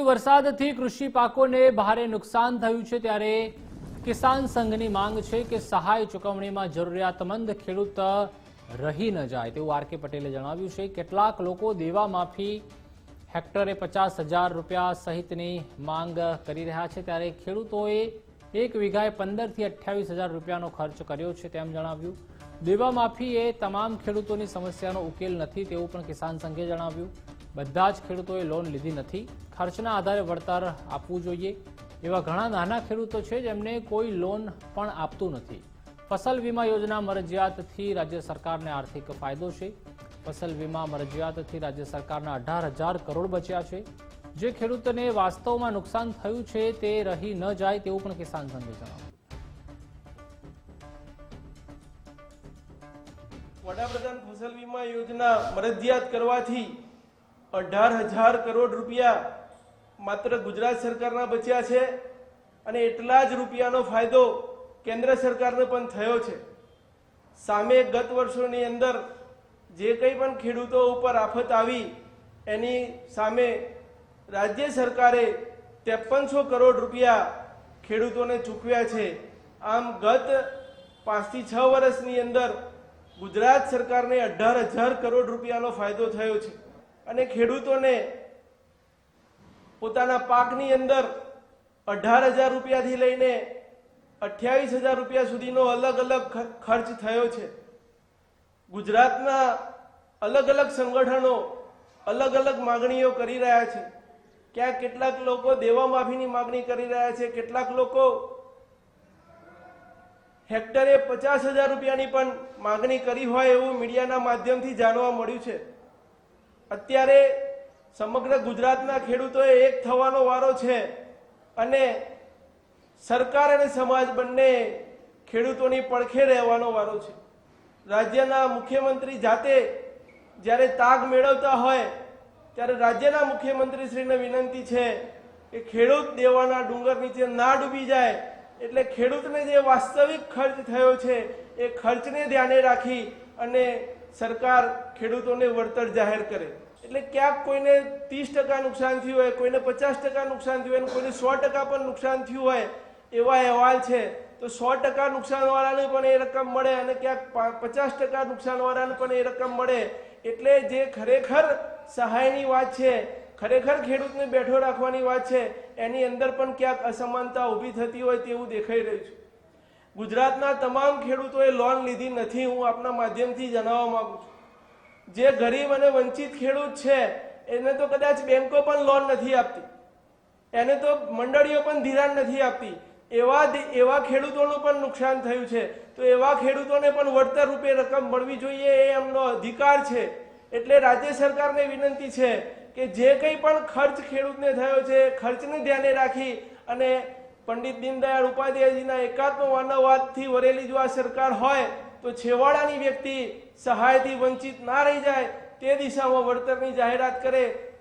વરસાદથી કૃષિ પાકોને ભારે નુકસાન થયું છે ત્યારે કિસાન સંઘની માંગ છે કે સહાય ચૂકવણીમાં જરૂરિયાતમંદ ખેડૂત રહી ન જાય. તેવું આર કે પટેલે જણાવ્યું છે. કેટલાક લોકો દેવા માફી હેક્ટરે પચાસ હજાર રૂપિયા સહિતની માંગ કરી રહ્યા છે. ત્યારે ખેડૂતોએ એક વીઘાએ પંદરથી અઠ્યાવીસ હજાર રૂપિયાનો ખર્ચ કર્યો છે તેમ જણાવ્યું. દેવા માફી એ તમામ ખેડૂતોની સમસ્યાનો ઉકેલ નથી તેવું પણ કિસાન સંઘે જણાવ્યું. બધા જ ખેડૂતોએ લોન લીધી નથી. ખર્ચના આધારે વળતર આપવું જોઈએ. એવા ઘણા નાના ખેડૂતો છે જેમને કોઈ લોન પણ આપતું નથી. ફસલ વીમા યોજના મરજિયાતથી રાજ્ય સરકારને આર્થિક ફાયદો છે. ફસલ વીમા મરજિયાતથી રાજ્ય સરકારના અઢાર હજાર કરોડ બચ્યા છે. જે ખેડૂતોને વાસ્તવમાં નુકસાન થયું છે તે રહી ન જાય તેવું પણ કિસાન સંઘે જણાવ્યું. વડાપ્રધાન ફસલ વીમા યોજના મરજિયાત કરવાથી અઢાર હજાર કરોડ રૂપિયા માત્ર ગુજરાત સરકારના બચ્યા છે અને એટલા જ રૂપિયાનો ફાયદો કેન્દ્ર સરકારને પણ થયો છે. સામે ગત વર્ષોની અંદર જે કંઈ પણ ખેડૂતો ઉપર આફત આવી, એની સામે રાજ્ય સરકારે ત્રેપનસો કરોડ રૂપિયા ખેડૂતોને ચૂકવ્યા છે. આમ ગત પાંચથી છ વર્ષની અંદર ગુજરાત સરકારને અઢાર હજાર કરોડ રૂપિયાનો ફાયદો થયો છે. અને ખેડૂતોને પોતાના પાકની અંદર અઢાર હજાર રૂપિયાથી લઈને અઠ્યાવીસ હજાર રૂપિયા સુધીનો અલગ અલગ ખર્ચ થયો છે. ગુજરાતના અલગ અલગ સંગઠનો અલગ અલગ માગણીઓ કરી રહ્યા છે. ક્યાંક કેટલાક લોકો દેવા માફીની માગણી કરી રહ્યા છે, કેટલાક લોકો હેક્ટરે પચાસ હજાર રૂપિયાની પણ માગણી કરી હોય એવું મીડિયાના માધ્યમથી જાણવા મળ્યું છે. અત્યારે સમગ્ર ગુજરાતના ખેડૂતોએ એક થવાનો વારો છે અને સરકાર અને સમાજ બંને ખેડૂતોની પડખે રહેવાનો વારો છે. રાજ્યના મુખ્યમંત્રી જાતે જ્યારે તાગ મેળવતા હોય ત્યારે રાજ્યના મુખ્યમંત્રીશ્રીને વિનંતી છે કે ખેડૂત દેવાના ડુંગર નીચે ના ડૂબી જાય એટલે ખેડૂતને જે વાસ્તવિક ખર્ચ થયો છે એ ખર્ચને ધ્યાને રાખી અને સરકાર ખેડૂતોને વળતર જાહેર કરે. એટલે ક્યાંક કોઈને ત્રીસ ટકા નુકસાન થયું હોય, કોઈને પચાસ ટકા નુકસાન થયું હોય કોઈને સો ટકા પણ નુકસાન થયું હોય, એવા અહેવાલ છે, તો સો ટકા નુકસાનવાળાને પણ એ રકમ મળે અને ક્યાંક પચાસ ટકા નુકસાનવાળાને પણ એ રકમ મળે. એટલે જે ખરેખર સહાયની વાત છે, ખરેખર ખેડૂતને બેઠો રાખવાની વાત છે, એની અંદર પણ ક્યાંક અસમાનતા ઊભી થતી હોય તેવું દેખાઈ રહ્યું છે. ગુજરાતના તમામ ખેડૂતોએ લોન લીધી નથી. હું આપના માધ્યમથી જણાવવા માંગુ છું. જે ગરીબ અને વંચિત ખેડૂત છે, એને તો કદાચ બેંકો પણ લોન નથી આપતી. એને તો મંડળીઓ પણ ધિરાણ નથી આપતી. એવા એવા ખેડૂતોનું પણ નુકસાન થયું છે. તો એવા ખેડૂતોને પણ વળતર રૂપે રકમ મળવી જોઈએ એ એમનો અધિકાર છે. એટલે રાજ્ય સરકારને વિનંતી છે કે જે કંઈ પણ ખર્ચ ખેડૂતને થયો છે ખર્ચને ધ્યાને રાખી અને પંડિત દીનદયાળ ઉપાધ્યાયજીના એકાત્મ માનવવાદથી વરેલી જો આ સરકાર હોય, તો છેવાડાની વ્યક્તિ સહાયથી વંચિત ના રહી જાય, તે દિશામાં વળતરની જાહેરાત કરે